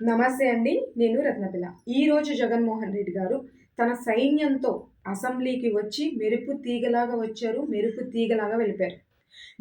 నమస్తే అండి నేను రత్నపిల్ల ఈరోజు జగన్మోహన్ రెడ్డి గారు తన సైన్యంతో అసెంబ్లీకి వచ్చి మెరుపు తీగలాగా వచ్చారు మెరుపు తీగలాగా వెళ్ళిపోయారు.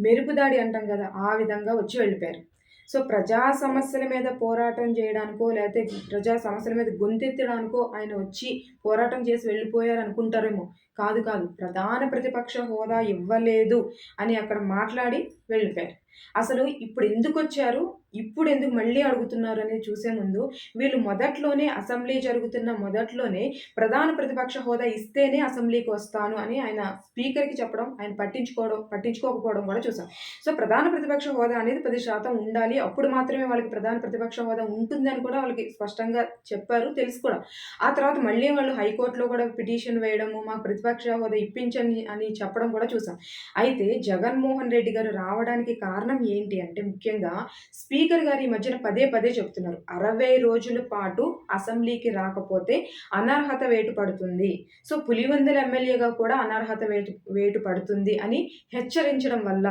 మెరుపు దాడి అంటాం కదా ఆ విధంగా వచ్చి వెళ్ళిపోయారు. సో ప్రజా సమస్యల మీద పోరాటం చేయడానికో లేకపోతే ప్రజా సమస్యల మీద గొంతెత్తడానికో ఆయన వచ్చి పోరాటం చేసి వెళ్ళిపోయారు అనుకుంటారేమో. కాదు కాదు ప్రధాన ప్రతిపక్ష హోదా ఇవ్వలేదు అని అక్కడ మాట్లాడి వెళ్ళిపోయారు. అసలు ఇప్పుడు ఎందుకు వచ్చారు? ఇప్పుడు ఎందుకు మళ్ళీ అడుగుతున్నారు అనేది చూసే ముందు వీళ్ళు మొదట్లోనే అసెంబ్లీ జరుగుతున్న మొదట్లోనే ప్రధాన ప్రతిపక్ష హోదా ఇస్తేనే అసెంబ్లీకి వస్తాను అని ఆయన స్పీకర్కి చెప్పడం ఆయన పట్టించుకోవడం పట్టించుకోకపోవడం కూడా చూసాం. సో ప్రధాన ప్రతిపక్ష హోదా అనేది పది శాతం ఉండాలి. అప్పుడు మాత్రమే వాళ్ళకి ప్రధాన ప్రతిపక్ష హోదా ఉంటుందని కూడా వాళ్ళకి స్పష్టంగా చెప్పారు తెలుసు కూడా. ఆ తర్వాత మళ్ళీ వాళ్ళు హైకోర్టులో కూడా పిటిషన్ వేయడము మాకు ప్రతిపక్ష హోదా ఇప్పించని అని చెప్పడం కూడా చూసాం. అయితే జగన్మోహన్ రెడ్డి గారు రావడానికి కారణం ఏంటి అంటే ముఖ్యంగా స్పీకర్ గారు ఈ మధ్యన పదే పదే చెప్తున్నారు. అరవై రోజుల పాటు అసెంబ్లీకి రాకపోతే అనర్హత వేటు పడుతుంది. సో పులివెందుల ఎమ్మెల్యేగా కూడా అనర్హత వేటు వేటు పడుతుంది అని హెచ్చరించడం వల్ల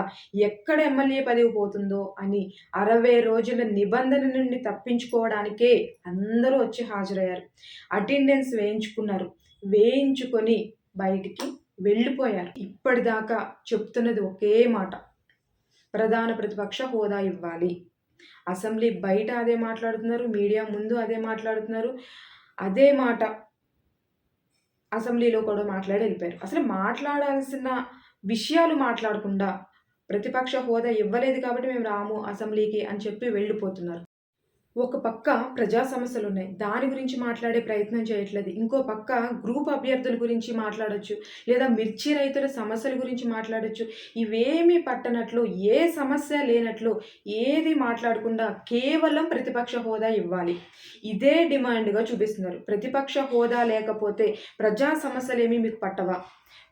ఎక్కడ ఎమ్మెల్యే పదవి పోతుందో అని అరవై రోజుల నిబంధన నుండి తప్పించుకోవడానికే అందరూ వచ్చి హాజరయ్యారు. అటెండెన్స్ వేయించుకున్నారు. వేయించుకొని బయటికి వెళ్ళిపోయారు. ఇప్పటిదాకా చెప్తున్నది ఒకే మాట. ప్రధాన ప్రతిపక్ష హోదా ఇవ్వాలి. అసెంబ్లీ బయట అదే మాట్లాడుతున్నారు మీడియా ముందు అదే మాట్లాడుతున్నారు. అదే మాట అసెంబ్లీలో కూడా మాట్లాడి వెళ్ళిపోయారు. అసలు మాట్లాడాల్సిన విషయాలు మాట్లాడకుండా ప్రతిపక్ష హోదా ఇవ్వలేదు కాబట్టి మేము రాము అసెంబ్లీకి అని చెప్పి వెళ్ళిపోతున్నారు. ఒక పక్క ప్రజా సమస్యలు ఉన్నాయి దాని గురించి మాట్లాడే ప్రయత్నం చేయట్లేదు. ఇంకో పక్క గ్రూప్ అభ్యర్థుల గురించి మాట్లాడచ్చు. లేదా మిర్చి రైతుల సమస్యల గురించి మాట్లాడచ్చు. ఇవేమీ పట్టనట్లు ఏ సమస్య లేనట్లు ఏది మాట్లాడకుండా కేవలం ప్రతిపక్ష హోదా ఇవ్వాలి. ఇదే డిమాండ్గా చూపిస్తున్నారు. ప్రతిపక్ష హోదా లేకపోతే ప్రజా సమస్యలేమీ మీకు పట్టవా?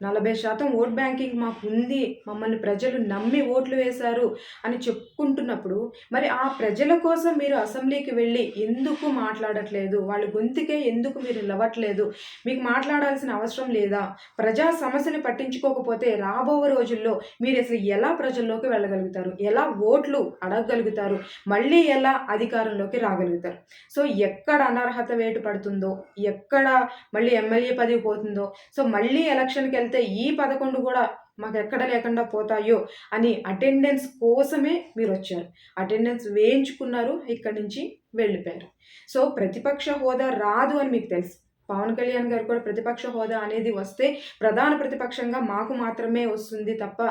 నలభై శాతం ఓట్ బ్యాంకింగ్ మాకు ఉంది. మమ్మల్ని ప్రజలు నమ్మి ఓట్లు వేశారు అని చెప్పుకుంటున్నప్పుడు మరి ఆ ప్రజల కోసం మీరు అసెంబ్లీ అసెంబ్లీకి వెళ్ళి ఎందుకు మాట్లాడట్లేదు? వాళ్ళ గొంతుకే ఎందుకు మీరు లవ్వట్లేదు మీకు మాట్లాడాల్సిన అవసరం లేదా? ప్రజా సమస్యని పట్టించుకోకపోతే రాబో రోజుల్లో మీరు అసలు ఎలా ప్రజల్లోకి వెళ్ళగలుగుతారు? ఎలా ఓట్లు అడగగలుగుతారు? మళ్ళీ ఎలా అధికారంలోకి రాగలుగుతారు? సో ఎక్కడ అనర్హత వేటు పడుతుందో ఎక్కడ మళ్ళీ ఎమ్మెల్యే పదవి పోతుందో సో మళ్ళీ ఎలక్షన్కి వెళ్తే ఈ పదకొండు కూడా మాకు ఎక్కడ లేకుండా పోతాయో అని అటెండెన్స్ కోసమే మీరు వచ్చారు అటెండెన్స్ వేయించుకున్నారు ఇక్కడి నుంచి వెళ్ళిపోయారు. సో ప్రతిపక్ష హోదా రాదు అని మీకు తెలుసు. పవన్ కళ్యాణ్ గారు కూడా ప్రతిపక్ష హోదా అనేది వస్తే ప్రధాన ప్రతిపక్షంగా మాకు మాత్రమే వస్తుంది తప్ప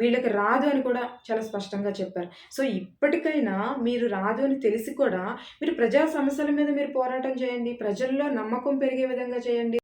వీళ్ళకి రాదు అని కూడా చాలా స్పష్టంగా చెప్పారు. సో ఇప్పటికైనా మీరు రాదు అని తెలిసి కూడా మీరు ప్రజా సమస్యల మీద మీరు పోరాటం చేయండి ప్రజల్లో నమ్మకం పెరిగే విధంగా చేయండి.